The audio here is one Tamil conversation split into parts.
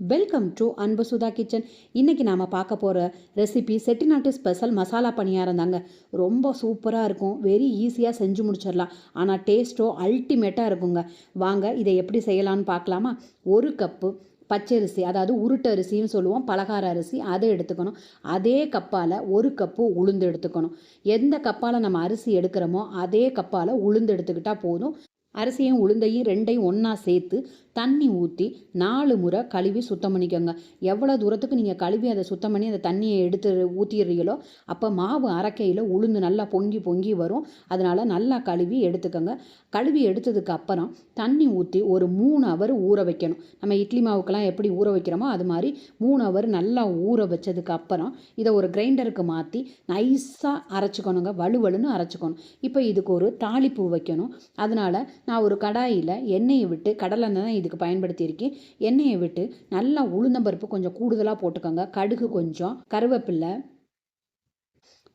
வெல்கம் டு அன்பு சுதா கிச்சன் இன்றைக்கி நாம் பார்க்க போகிற ரெசிபி செட்டிநாட்டு ஸ்பெஷல் மசாலா பணியாரம் தாங்க. ரொம்ப சூப்பராக இருக்கும். வெரி ஈஸியாக செஞ்சு முடிச்சிடலாம். ஆனால் டேஸ்ட்டோ அல்டிமேட்டாக இருக்குங்க. வாங்க இதை எப்படி செய்யலான்னு பார்க்கலாமா? ஒரு கப்பு பச்சரிசி அதாவது உருட்டு அரிசின்னு சொல்லுவோம் பலகார அரிசி அதை எடுத்துக்கணும். அதே கப்பால் ஒரு கப்பு உளுந்து எடுத்துக்கணும். எந்த கப்பால் நம்ம அரிசி எடுக்கிறோமோ அதே கப்பால் உளுந்து எடுத்துக்கிட்டால் போதும். அரிசியும் உளுந்தையும் ரெண்டையும் ஒன்றா சேர்த்து தண்ணி ஊற்றி நாலு முறை கழுவி சுத்தம் பண்ணிக்கோங்க. எவ்வளோ தூரத்துக்கு நீங்கள் கழுவி அதை சுத்தம் பண்ணி அந்த தண்ணியை எடுத்து ஊற்றிடுறீங்களோ அப்போ மாவு அரைக்கையில் உளுந்து நல்லா பொங்கி பொங்கி வரும். அதனால் நல்லா கழுவி எடுத்துக்கோங்க. கழுவி எடுத்ததுக்கு அப்புறம் தண்ணி ஊற்றி ஒரு மூணு அவர் ஊற வைக்கணும். நம்ம இட்லி மாவுக்கெல்லாம் எப்படி ஊற வைக்கிறோமோ அது மாதிரி மூணு அவர் நல்லா ஊற வச்சதுக்கு அப்புறம் இதை ஒரு கிரைண்டருக்கு மாற்றி நைஸாக அரைச்சிக்கணுங்க. வலுவலுன்னு அரைச்சிக்கணும். இப்போ இதுக்கு ஒரு தாளிப்பு வைக்கணும். அதனால் நான் ஒரு கடாயில் எண்ணெயை விட்டு கடலை தான் இதுக்கு பயன்படுத்தியிருக்கேன். எண்ணெயை விட்டு நல்லா உளுந்தம்பருப்பு கொஞ்சம் கூடுதலாக போட்டுக்கோங்க. கடுகு கொஞ்சம் கருவேப்பில்லை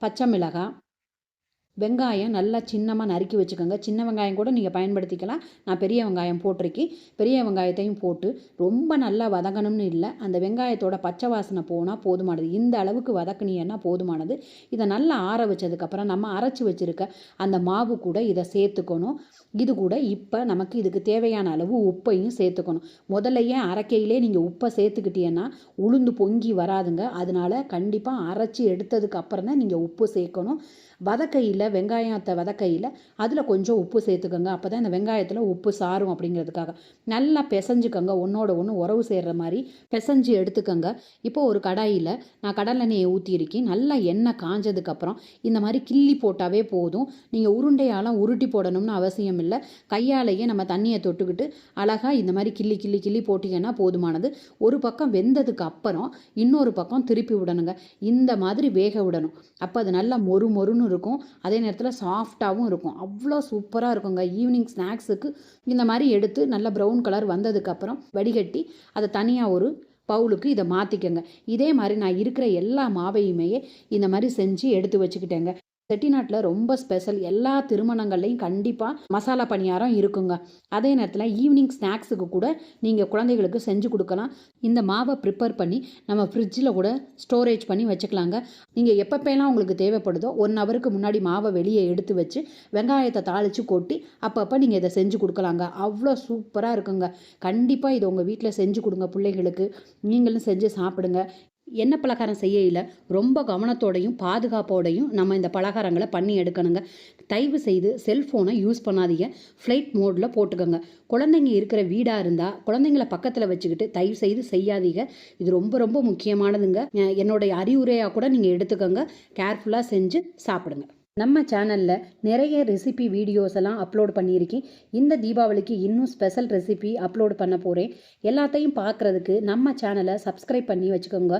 பச்சை மிளகாய் வெங்காயம் நல்லா சின்னமாக நறுக்கி வச்சுக்கோங்க. சின்ன வெங்காயம் கூட நீங்கள் பயன்படுத்திக்கலாம். நான் பெரிய வெங்காயம் போட்டிருக்கேன். பெரிய வெங்காயத்தையும் போட்டு ரொம்ப நல்லா வதங்கணும்னு இல்லை. அந்த வெங்காயத்தோட பச்சை வாசனை போனால் போதுமானது. இந்த அளவுக்கு வதக்குனீங்கன்னா போதுமானது. இதை நல்லா ஆற வச்சதுக்கப்புறம் நம்ம அரைச்சி வச்சுருக்க அந்த மாவு கூட இதை சேர்த்துக்கணும். இது கூட இப்போ நமக்கு இதுக்கு தேவையான அளவு உப்பையும் சேர்த்துக்கணும். முதல்லையே அரைக்கையிலே நீங்கள் உப்பை சேர்த்துக்கிட்டீங்கன்னா உளுந்து பொங்கி வராதுங்க. அதனால கண்டிப்பாக அரைச்சி எடுத்ததுக்கு அப்புறம் தான் நீங்கள் உப்பு சேர்க்கணும். வதக்கையில் வெங்காயத்தை வதக்கையில் அதில் கொஞ்சம் உப்பு சேர்த்துக்கோங்க. அப்போ தான் இந்த வெங்காயத்தில் உப்பு சாரும் அப்படிங்கிறதுக்காக. நல்லா பிசைஞ்சுக்கோங்க. ஒன்றோட ஒன்று உறவு சேர்கிற மாதிரி பிசைஞ்சு எடுத்துக்கோங்க. இப்போ ஒரு கடாயில் நான் கடலெண்ணெயை ஊற்றியிருக்கேன் நல்லா எண்ணெய் காஞ்சதுக்கப்புறம் இந்த மாதிரி கிள்ளி போட்டாவே போதும். நீங்கள் உருண்டையாலாம் உருட்டி போடணும்னு அவசியம் இல்லை. கையாலேயே நம்ம தண்ணியை தொட்டுக்கிட்டு அழகாக இந்த மாதிரி கிள்ளி கிள்ளி கிள்ளி போட்டிங்கன்னா போதுமானது. ஒரு பக்கம் வெந்ததுக்கு அப்புறம் இன்னொரு பக்கம் திருப்பி விடணுங்க. இந்த மாதிரி வேக விடணும். அப்போ அது நல்லா மொறு மொறுன்னு இருக்கும். அதே நேரத்தில் சாஃப்டாகவும் இருக்கும். அவ்வளோ சூப்பராக இருக்குங்க. ஈவினிங் ஸ்நாக்ஸுக்கு இந்த மாதிரி எடுத்து நல்லா ப்ரௌன் கலர் வந்ததுக்கப்புறம் வடிகட்டி அதை தனியாக ஒரு பவுலுக்கு இதை மாற்றிக்கங்க இதே மாதிரி நான் இருக்கிற எல்லா மாவையுமே இந்த மாதிரி செஞ்சு எடுத்து வச்சுக்கிட்டேங்க. செட்டிநாட்டில் ரொம்ப ஸ்பெஷல். எல்லா திருமணங்கள்லையும் கண்டிப்பாக மசாலா பணியாரம் இருக்குங்க. அதே நேரத்தில் ஈவினிங் ஸ்நாக்ஸுக்கு கூட நீங்கள் குழந்தைகளுக்கு செஞ்சு கொடுக்கலாம். இந்த மாவை ப்ரிப்பேர் பண்ணி நம்ம ஃப்ரிட்ஜில் கூட ஸ்டோரேஜ் பண்ணி வச்சுக்கலாங்க. நீங்கள் எப்பப்பெல்லாம் உங்களுக்கு தேவைப்படுதோ ஒன் ஹவருக்கு முன்னாடி மாவை வெளியே எடுத்து வச்சு வெங்காயத்தை தாளித்து கொட்டி அப்பப்போ நீங்கள் இதை செஞ்சு கொடுக்கலாங்க. அவ்வளோ சூப்பராக இருக்குங்க. கண்டிப்பாக இதை உங்கள் வீட்டில் செஞ்சு கொடுங்க பிள்ளைகளுக்கு. நீங்களும் செஞ்சு சாப்பிடுங்க. எண்ணெய் பலகாரம் செய்யல ரொம்ப கவனத்தோடையும் பாதுகாப்போடையும் நம்ம இந்த பலகாரங்களை பண்ணி எடுக்கணுங்க. தயவு செய்து செல்ஃபோனை யூஸ் பண்ணாதீங்க. ஃப்ளைட் மோடில் போட்டுக்கோங்க. குழந்தைங்க இருக்கிற வீடாக இருந்தால் குழந்தைங்கள பக்கத்தில் வச்சுக்கிட்டு தயவு செய்து செய்யாதீங்க. இது ரொம்ப ரொம்ப முக்கியமானதுங்க. என்னுடைய அறிவுரையாக கூட நீங்கள் எடுத்துக்கோங்க. கேர்ஃபுல்லாக செஞ்சு சாப்பிடுங்க. நம்ம சேனலில் நிறைய ரெசிபி வீடியோஸ் எல்லாம் அப்லோட் பண்ணியிருக்கேன். இந்த தீபாவளிக்கு இன்னும் ஸ்பெஷல் ரெசிபி அப்லோட் பண்ண போகிறேன் எல்லாத்தையும் பார்க்குறதுக்கு நம்ம சேனலை சப்ஸ்கிரைப் பண்ணி வச்சுக்கோங்க.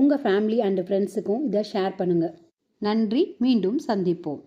உங்கள் ஃபேமிலி அண்ட் ஃப்ரெண்ட்ஸுக்கும் இதை ஷேர் பண்ணுங்கள் நன்றி. மீண்டும் சந்திப்போம்.